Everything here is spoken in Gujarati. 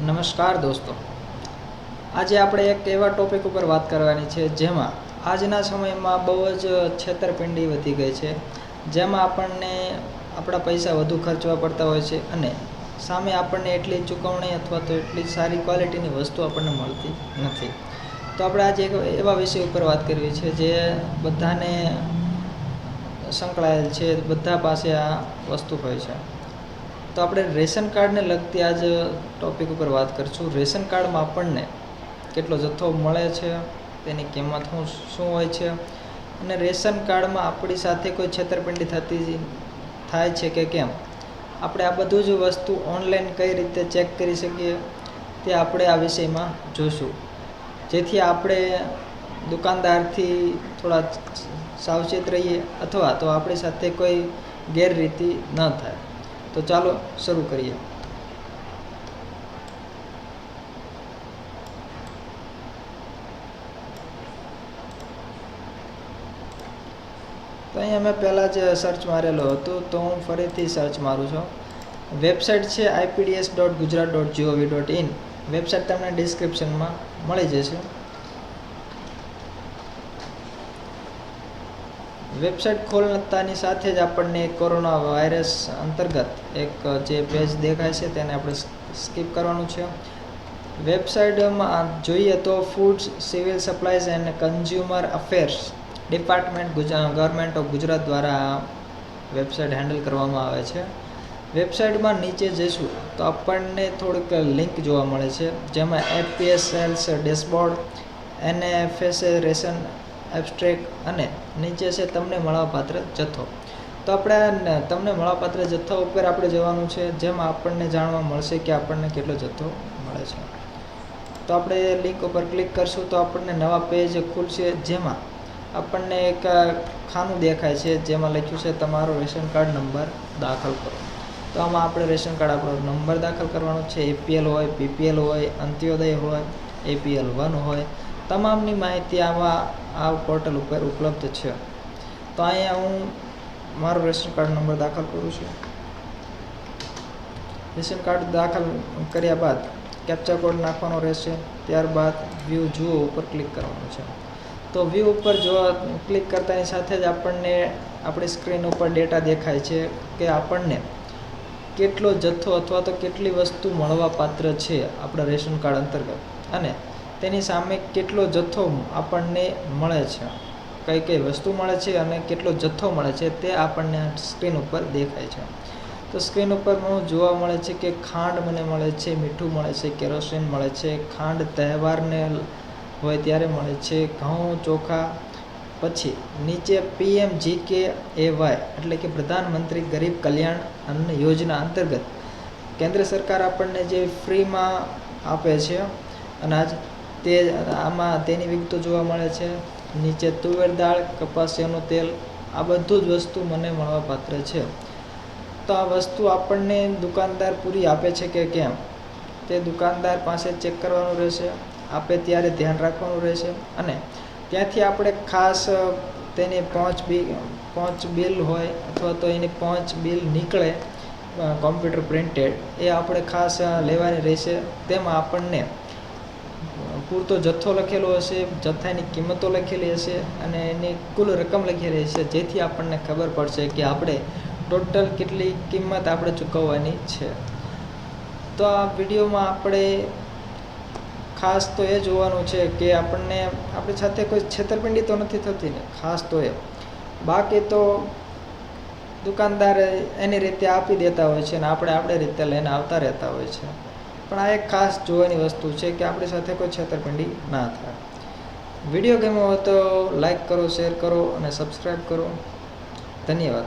નમસ્કાર દોસ્તો. આજે આપણે એક એવા ટોપિક ઉપર વાત કરવાની છે જેમાં આજના સમયમાં બહુ જ છેતરપિંડી વધી ગઈ છે. જેમાં આપણને આપણા પૈસા વધુ ખર્ચવા પડતા હોય છે અને સામે આપણને એટલી ચૂકવણી અથવા તો એટલી સારી ક્વોલિટીની વસ્તુ આપણને મળતી નથી. તો આપણે આજે એક એવા વિષય ઉપર વાત કરવી છે જે બધાને સંકળાયેલ છે, બધા પાસે આ વસ્તુ હોય છે. તો આપણે રેશન કાર્ડને લગતી આજ ટોપિક ઉપર વાત કરીશું. રેશન કાર્ડમાં આપણને કેટલો જથ્થો મળે છે, તેની કિંમત શું શું હોય છે અને રેશન કાર્ડમાં આપણી સાથે કોઈ છેતરપિંડી થતી થાય છે કે કેમ? આપણે આ બધું જ વસ્તુ ઓનલાઈન કઈ રીતે ચેક કરી શકીએ તે આપણે આ વિષયમાં જોઈશું જેથી આપણે દુકાનદારથી થોડા સાવચેત રહીએ અથવા તો આપણી સાથે કોઈ ગેરરીતિ ન થાય. તો ચાલો શરૂ કરીએ. તો અહીંયા મેં પહેલાં જ સર્ચ મારેલો હતો, તો હું ફરીથી સર્ચ મારું છું. વેબસાઇટ છે IPDS dot Gujarat dot G O V dot in website તમને ડિસ્ક્રિપ્શનમાં મળી જશે. વેબસાઇટ ખોલતાની સાથે જ આપણને કોરોના વાયરસ અંતર્ગત એક જે પેજ દેખાય છે તેને આપણે સ્કીપ કરવાનું છે. વેબસાઇટમાં જોઈએ તો food civil supplies and consumer affairs department government of Gujarat દ્વારા વેબસાઇટ હેન્ડલ કરવામાં આવે છે. વેબસાઇટમાં નીચે જઈશું તો આપણને થોડીક લિંક જોવા મળે છે, જેમાં FPS sales dashboard NFSA ration abstract અને નીચે છે તમને મળવાપાત્ર જથ્થો. તો આપણે તમને મળવાપાત્ર જથ્થા ઉપર આપણે જવાનું છે, જેમાં આપણને જાણવા મળશે કે આપણને કેટલો જથ્થો મળે છે. તો આપણે લિંક ઉપર ક્લિક કરશું તો આપણને નવા પેજ ખુલશે, જેમાં આપણને એક ખાનું દેખાય છે, જેમાં લખ્યું છે, તમારો રેશન કાર્ડ નંબર દાખલ કરો. તો આમાં આપણે રેશન કાર્ડ આપણો નંબર દાખલ કરવાનો છે. એપીએલ હોય, પીપીએલ હોય, અંત્યોદય હોય, એપીએલ વન હોય તમામની માહિતી આવા આ પોર્ટલ ઉપર ઉપલબ્ધ છે. તો અહીંયા હું મારો રેશન કાર્ડ નંબર દાખલ કરું છું. રેશન કાર્ડ દાખલ કર્યા બાદ કેપ્ચા કોડ નાખવાનો રહેશે. ત્યારબાદ વ્યૂ જુઓ ઉપર ક્લિક કરવાનું છે. તો વ્યૂ ઉપર જો ક્લિક કરતાની સાથે જ આપણને આપણી સ્ક્રીન ઉપર ડેટા દેખાય છે કે આપણને કેટલો જથ્થો અથવા તો કેટલી વસ્તુ મળવા પાત્ર છે આપણા રેશન કાર્ડ અંતર્ગત. અને તેની સામે કેટલો જથ્થો આપણને મળે છે? કઈ કઈ વસ્તુ મળે છે અને કેટલો જથ્થો મળે છે તે આપણને સ્ક્રીન ઉપર દેખાય છે. તો સ્ક્રીન ઉપર મને જોવા મળે છે કે ખાંડ મને મળે છે, મીઠું મળે છે, કેરોસીન મળે છે, ખાંડ તહેવારને હોય ત્યારે મળે છે, ઘઉં, ચોખા, પછી નીચે પીએમ જી કે એ વાય એટલે કે પ્રધાનમંત્રી ગરીબ કલ્યાણ અન્ન યોજના અંતર્ગત કેન્દ્ર સરકાર આપણને જે ફ્રીમાં આપે છે અનાજ તે આમાં તેની વિગતો જોવા મળે છે. નીચે તુવેર દાળ, કપાસિયાનું તેલ, આ બધું જ વસ્તુ મને મળવાપાત્ર છે. તો આ વસ્તુ આપણને દુકાનદાર પૂરી આપે છે કે કેમ? તે દુકાનદાર પાસે ચેક કરવાનું રહેશે, આપે ત્યારે ધ્યાન રાખવાનું રહેશે અને ત્યાંથી આપણે ખાસ તેની પહોંચ બી, પહોંચ બિલ હોય અથવા તો એની પહોંચ બિલ નીકળે કોમ્પ્યુટર પ્રિન્ટેડ, એ આપણે ખાસ લેવાની રહેશે. તેમાં આપણને પૂરતો જથ્થો લખેલો હશે, જથ્થાની કિંમતો લખેલી હશે અને એની કુલ રકમ લખેલી હશે, જેથી આપણને ખબર પડશે કે આપણે ટોટલ કેટલી કિંમત આપણે ચૂકવવાની છે. તો આ વિડીયોમાં આપણે ખાસ તો એ જોવાનું છે કે આપણને, આપણી સાથે કોઈ છેતરપિંડી તો નથી થતી ને, ખાસ તો એ. બાકી તો દુકાનદાર એની રીતે આપી દેતા હોય છે અને આપણે આપણે રીતે લઈને આવતા રહેતા હોય છે. પણ આ એક ખાસ જોવાની વસ્તુ છે કે આપણી સાથે કોઈ છેતરપિંડી ના થાય. વીડિયો ગમ્યો હોય તો લાઈક કરો, શેર કરો અને સબસ્ક્રાઈબ કરો. ધન્યવાદ.